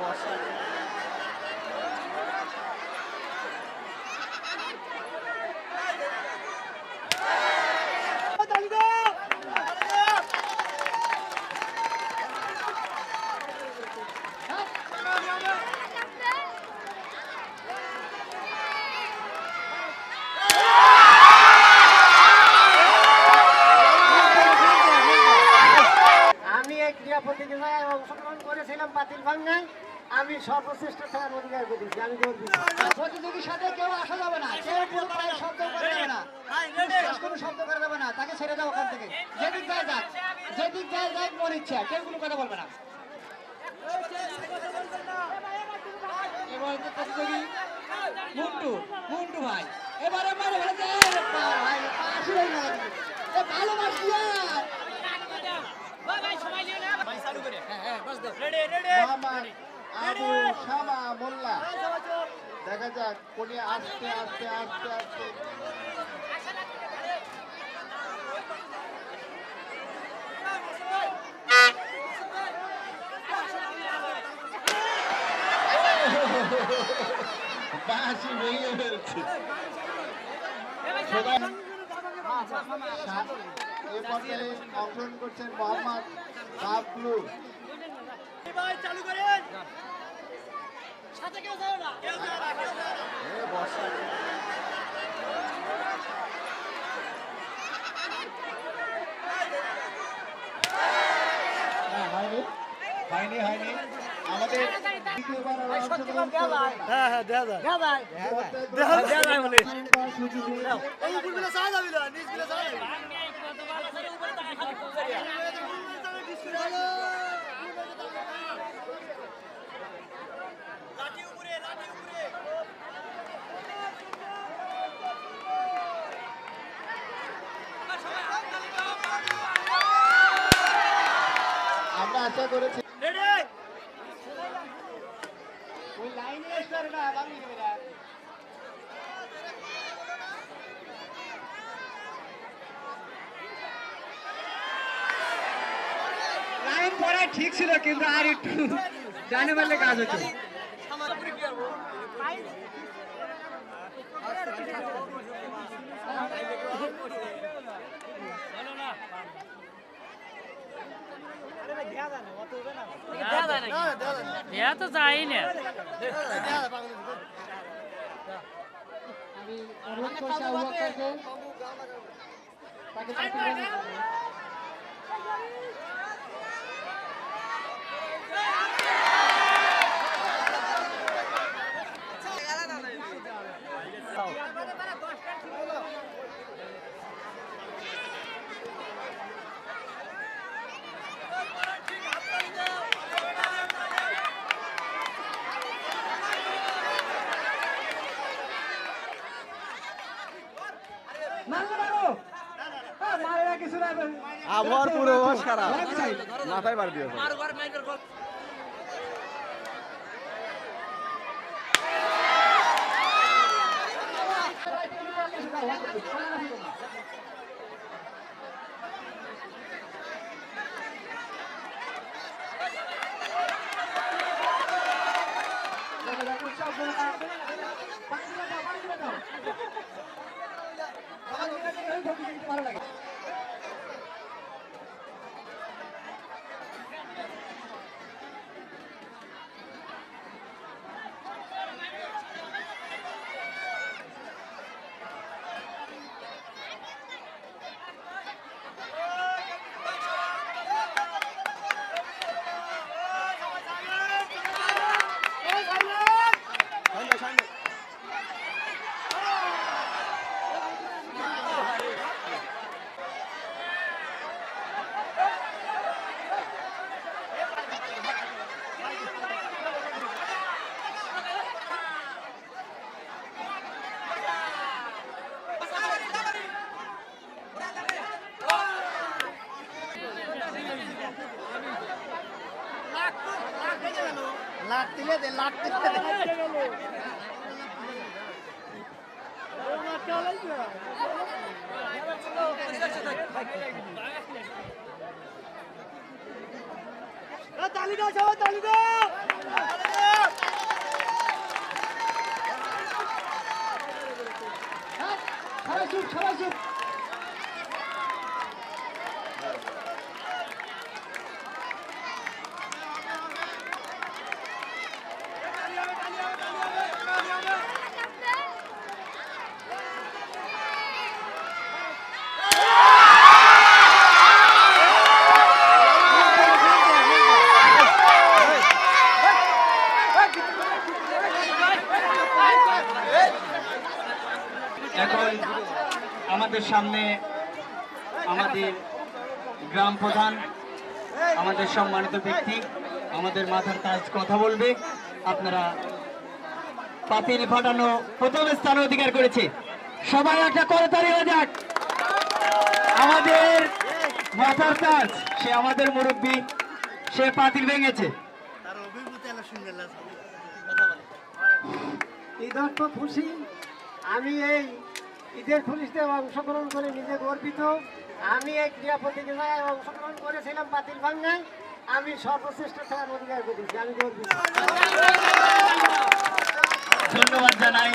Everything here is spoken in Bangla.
বর্ষা আমি এই ক্রীড়া প্রতিযোগিতায় করেছিলাম বাতিল ভাঙ্গায় আমি সর্বশ্রেষ্ঠ খেলার অধিকার করেছি আমি প্রতিযোগীর সাথে কেউ আসা যাবে না কেউ কোনো শব্দ করা যাবে না। কোনো শব্দ করা যাবে না তাকে ছেড়ে দাও ওখান থেকে। যেদিক যায় যাক যেদিক যায় যাক মন ইচ্ছা কেউ কোনো কথা বলবে না। এবার প্রতিযোগী মুন্টু মুন্টু ভাই এবারে মারে পাশে মোহাম্মদ আবু শামা মোল্লা দেখা যাক কোনে আস্তে আস্তে আস্তে আস্তে বাঁশি ভেঙে ফেলছে এ পর্যায়ে অংশগ্রহণ করছেন মোহাম্মদ বাবলু এ বর্ষা হ্যাঁ, হয়নি হয়নি। হয়নি আমাদের দ্বিতীয়বার আর অংশগ্রহণ করবেন না। হ্যাঁ হ্যাঁ দেখা যায়। দেখা যায়। দেখা যায় বলে। দিন। আমরা আশা করেছি। ওই লাইনে না লাইন পড়া ঠিক ছিল কিন্তু আর একটু জানে পারলে কাজ হতো দেয়া তো যাই না চাকরি দেওয়ার জন্য। মারলে মারো। হ্যাঁ, মারে না কিছু না। আবহাওয়ার পূর্বাভাস খারাপ। মাথায় বার দিয়ে লাট দিলে দে লাট দিলে দে তা হ্যাঁ, সবাই চুপ সবাই চুপ এখন আমাদের সামনে আমাদের গ্রাম প্রধান আমাদের সম্মানিত ব্যক্তি আমাদের মাথার তাজ কথা বলবে। আপনারা পাতিল ফাটানো প্রথম স্থান অধিকার করেছে। সবাই একটা করতালি হয়ে যাক আমাদের মাথার তাজ সে আমাদের মুরব্বী সে পাতিল ভেঙেছে। ঈদের তো খুশি আমি এই ঈদের খুশিতে অংশগ্রহণ করে নিজে গর্বিত। আমি এক ক্রীড়া প্রতিযোগিতায় অংশগ্রহণ করেছিলাম বাতিল ভাঙ্গায় আমি সর্বশ্রেষ্ঠ খেলার অধিকার করেছি আমি গর্বিত। ধন্যবাদ জানাই।